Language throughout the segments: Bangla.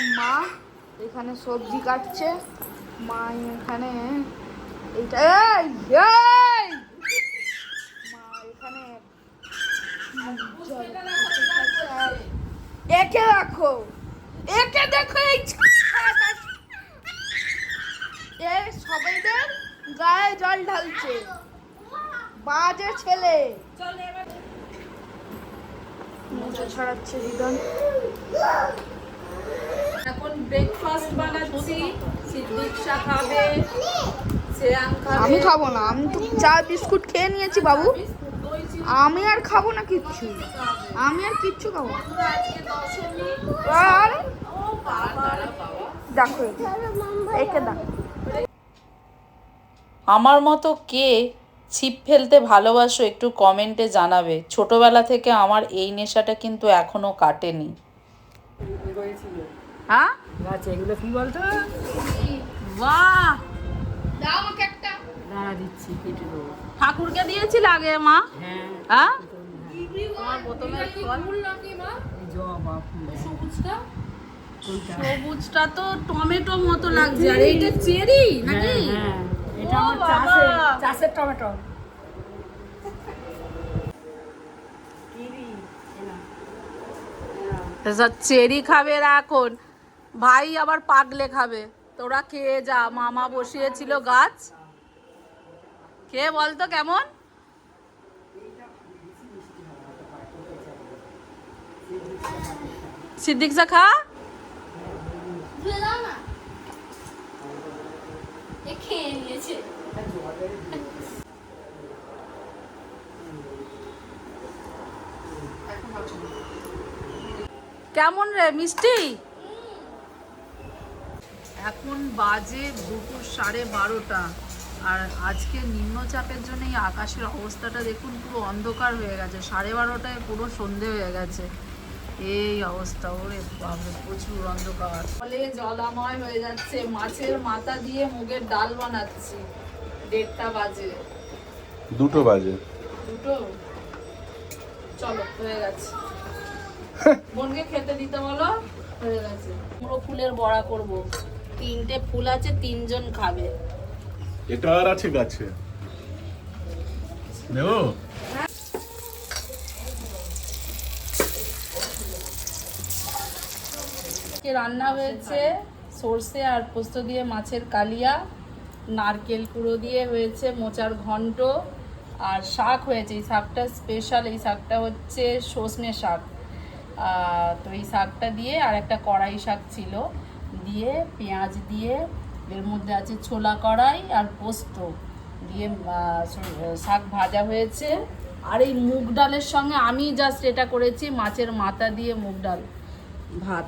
এখন মা এখানে সবজি কাটছে। মা এখানে এইটা এই এই! মা এখানে একে রাখো। একে দেখো এই এ সবাইদের গায়ে জল ঢালছে। বাজে ছেলে। মুছে ছড়াচ্ছে হৃদয় ব্রেকফাস্ট বানাচ্ছি সিদ্দিক শাহ খাবে আমি খাব না আমি তো চা বিস্কুট খেয়ে নিয়েছি বাবু। আমি আর খাব না কিচ্ছু। আমি আর কিচ্ছু খাব আর। দেখো একে। একে দেখো আমার মতো কে ছিপ ফেলতে ভালোবাসো একটু কমেন্টে জানাবে। ছোটবেলা থেকে আমার এই নেশাটা কিন্তু এখনও কাটেনি। হ্যাঁ? গাছ এগুলো কি বলতো? বাহ! দাও আমাকে একটা। দাঁড়া দিচ্ছি কেটে দেবো। ঠাকুরকে দিয়েছিল আগে মা? হ্যাঁ। হ্যাঁ? তোমার প্রথমে ফল। জবা ফুল। সবুজটা? সবুজটা তো টমেটো মতো লাগছে। আর এইটা চেরি নাকি? হ্যাঁ এটা আমার চাষের টমেটো। চেরি খাবে এখন। ভাই আবার পাগলে খাবে তোরা খেয়ে যা মামা বসিয়েছিল গাছ। কে বলতো কেমন? সিদ্দিক চা খা? খেয়ে কেমন রে মিষ্টি? এখন বাজে দুপুর সাড়ে বারোটা। আর আজকে নিম্নচাপের জন্য এই আকাশের অবস্থাটা দেখুন পুরো অন্ধকার হয়ে গেছে। সাড়ে বারোটায় পুরো সন্ধে হয়ে গেছে। এই অবস্থা ওরে বাপরে প্রচুর অন্ধকার। ফলে জলাময় হয়ে যাচ্ছে। মাছের মাথা দিয়ে মুগের ডাল বানাচ্ছি। দেড়টা বাজে। দুটো বাজে। দুটো? চলো হয়ে গেছে। বোনকে খেতে দিতে বলো হয়ে গেছে। পুরো ফুলের বড়া করব। তিনটে ফুল আছে তিনজন খাবে। এটা আর আছে গাছে। রান্না হয়েছে সর্ষে আর পোস্ত দিয়ে মাছের কালিয়া নারকেল কুড়ো দিয়ে হয়েছে মোচার ঘন্ট আর শাক হয়েছে। এই শাকটা স্পেশাল এই শাকটা হচ্ছে সজনে শাক। তো এই শাকটা দিয়ে আর একটা কড়াই শাক ছিল। দিয়ে পেঁয়াজ দিয়ে এর মধ্যে আছে ছোলা কড়াই আর পোস্ত দিয়ে শাক ভাজা হয়েছে। আর এই মুগ ডালের সঙ্গে আমি জাস্ট এটা করেছি মাছের মাথা দিয়ে মুগ ডাল ভাত।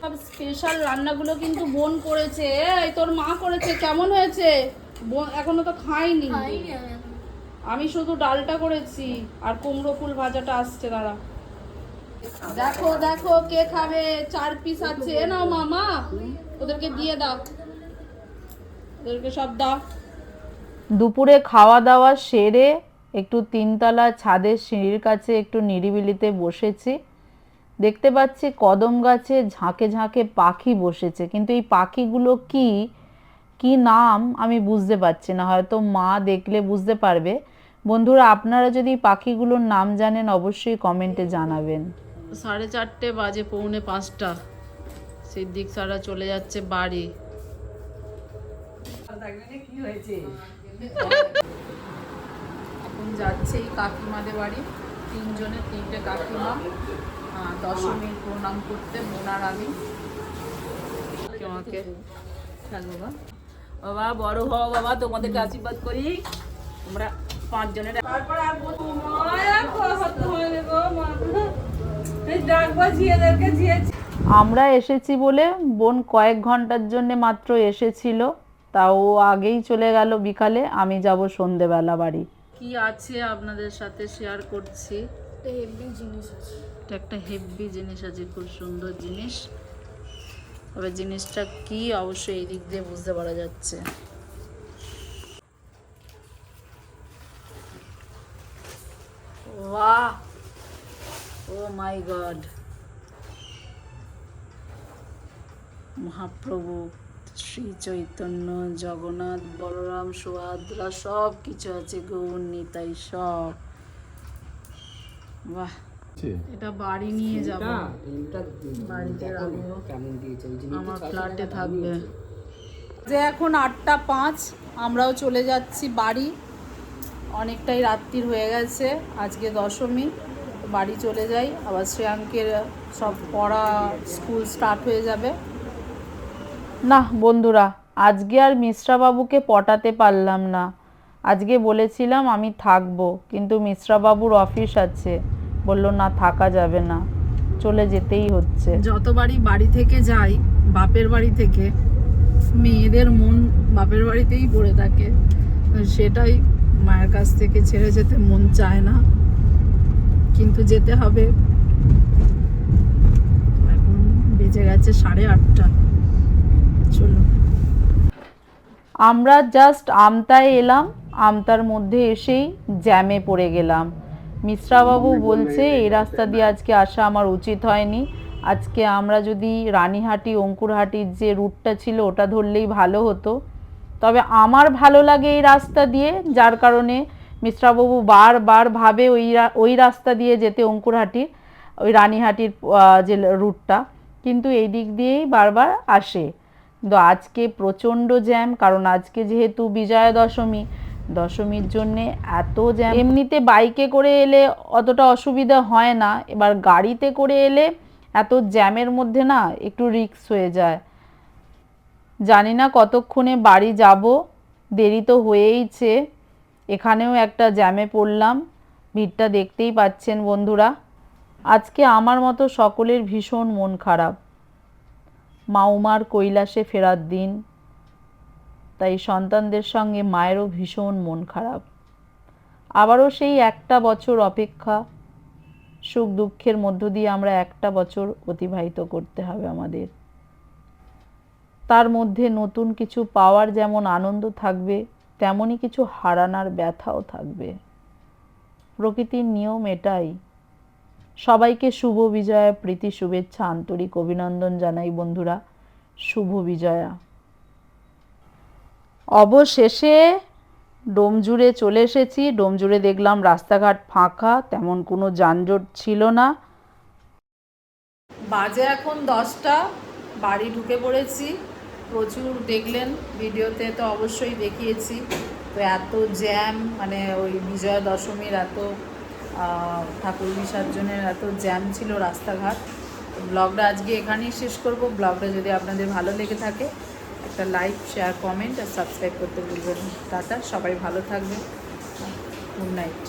সব স্পেশাল রান্নাগুলো কিন্তু বোন করেছে। এই তোর মা করেছে কেমন হয়েছে? বোন এখনও তো খাইনি আমি শুধু ডালটা করেছি আর কুমড়ো ফুল ভাজাটা আসছে দাঁড়া। দেখো দেখো কে খাবে, চার পিস আছে। নাও মামা, ওদেরকে দিয়ে দাও। ওদেরকে সব দাও। দুপুরে খাওয়া দাওয়া সেরে একটু তিনতলা ছাদের সিঁড়ির কাছে একটু নিরিবিলিতে বসেছি। দেখতে পাচ্ছি কদম গাছে ঝাঁকে ঝাঁকে পাখি বসেছে। কিন্তু এই পাখিগুলো কি কি নাম আমি বুঝতে পারছি না। হয়তো মা দেখলে বুঝতে পারবে। বন্ধুরা, আপনারা যদি পাখিগুলোর নাম জানেন, অবশ্যই কমেন্টে জানাবেন। সাড়ে চারটে বাজে পৌনে পাঁচটা। সিদ্দিক সারা চলে যাচ্ছে বাড়ি। কি হয়েছে এখন যাচ্ছে এই কাকিমাদের বাড়ি। তিনজনের তিনটে কাকিমা দশমীর প্রণাম করতে মোনার আমি তোমাকে বাবা। বাবা বড় হও বাবা তোমাদেরকে আশীর্বাদ করি। তোমরা পাঁচজনের তারপর আর বলব মায়া কষ্ট হয়ে গো মা। আমরা এসেছি বলে বোন কয়েক ঘণ্টার জন্য মাত্র এসেছিল তাও আগেই চলে গেল বিকালে আমি যাব সন্ধেবেলা বাড়ি। কি আছে আপনাদের সাথে শেয়ার করছি? একটা হেভি জিনিস আছে। এটা একটা হেভি জিনিস আছে খুব সুন্দর জিনিস। তবে জিনিসটা কি অবশ্যই এই দিক দিয়ে বুঝতে পারা যাচ্ছে বাহ oh my god Mahaprabhu Shri Chaitanya Jagannath Balaram Subhadra সব কিছু আছে গৌর নিতাই সব। বাহ। এটা বাড়ি নিয়ে যাব। বাড়িতে রাখব। আমার ফ্ল্যাটে থাকবে। যে এখন আটটা পাঁচ আমরাও চলে যাচ্ছি বাড়ি। অনেকটাই রাত্রির হয়ে গেছে। আজকে দশমী। বাড়ি চলে যাই। আবার শ্রেয়াঙ্কের সব পড়া স্কুল স্টার্ট হয়ে যাবে। না বন্ধুরা আজকে আর মিশ্রা বাবুকে পটাতে পারলাম না। আজকে বলেছিলাম আমি থাকব কিন্তু মিশ্রা বাবুর অফিস আছে। বলল না থাকা যাবে না। চলে যেতেই হচ্ছে। যতবারই বাড়ি থেকে যাই বাপের বাড়ি থেকে মেয়েদের মন বাপের বাড়িতেই পড়ে থাকে। সেটাই মায়ের কাছ থেকে ছেড়ে যেতে মন চায় না। কিন্তু যেতে হবে। এখন বেজে গেছে সাড়ে আটটা। চলো আমরা জাস্ট আমতায় এলাম, আমতার মধ্যে এসেই জ্যামে পড়ে গেলাম। মিশ্রাবাবু বলছে, এই রাস্তা দিয়ে আজকে আসা আমার উচিত হয়নি। আজকে আমরা যদি রানীহাটি, অঙ্কুরহাটির যে রুটটা ছিল, ওটা ধরলেই ভালো হতো। তবে আমার ভালো লাগে এই রাস্তা দিয়ে, যার কারণে মিশ্রাবাবু বারবার ভাবে ওই ওই রাস্তা দিয়ে যেতে অঙ্কুরহাটি, ওই রানীহাটির যে রুটটা, কিন্তু এই দিক দিয়েই বারবার আসে। কিন্তু আজকে প্রচণ্ড জ্যাম, কারণ আজকে যেহেতু বিজয়া দশমী, দশমীর জন্যে এত জ্যাম। এমনিতে বাইকে করে এলে অতটা অসুবিধা হয় না, এবার গাড়িতে করে এলে এত জ্যামের মধ্যে না একটু রিক্স হয়ে যায়। জানি না কতক্ষণে বাড়ি যাব, দেরি তো হয়েইছে। এখানেও একটা জ্যামে পড়লাম। ভিড়টা দেখতেই পাচ্ছেন বন্ধুরা। আজকে আমার মতো সকলের ভীষণ মন খারাপ। মাউমার কৈলাসে ফেরার দিন। তাই সন্তানদের সঙ্গে মায়েরও ভীষণ মন খারাপ। আবারও সেই একটা বছর অপেক্ষা। সুখ দুঃখের মধ্য দিয়ে আমরা একটা বছর অতিবাহিত করতে হবে আমাদের। তার মধ্যে নতুন কিছু পাওয়ার যেমন আনন্দ থাকবে তেমনই কিছু হারানোর ব্যথাও থাকবে। প্রকৃতির নিয়ম এটাই। সবাইকে শুভ বিজয়া, প্রীতি, শুভেচ্ছা, আন্তরিক অভিনন্দন জানাই বন্ধুরা। শুভ বিজয়া। অবশেষে ডোমজুড়ে চলে এসেছি। ডোমজুড়ে দেখলাম রাস্তাঘাট ফাঁকা, তেমন কোনো যানজট ছিল না। বাজে এখন দশটা, বাড়ি ঢুকে পড়েছি। প্রচুর দেখলেন, ভিডিওতে তো অবশ্যই দেখিয়েছি। তো এত জ্যাম মানে ওই বিজয়া দশমীর এত ঠাকুর বিসর্জনের এত জ্যাম ছিল রাস্তাঘাট। ব্লগটা আজকে এখানেই শেষ করব। ব্লগটা যদি আপনাদের ভালো লেগে থাকে, একটা লাইক শেয়ার কমেন্ট আর সাবস্ক্রাইব করতে ভুলবেন। টাটা, সবাই ভালো থাকবেন। Good night.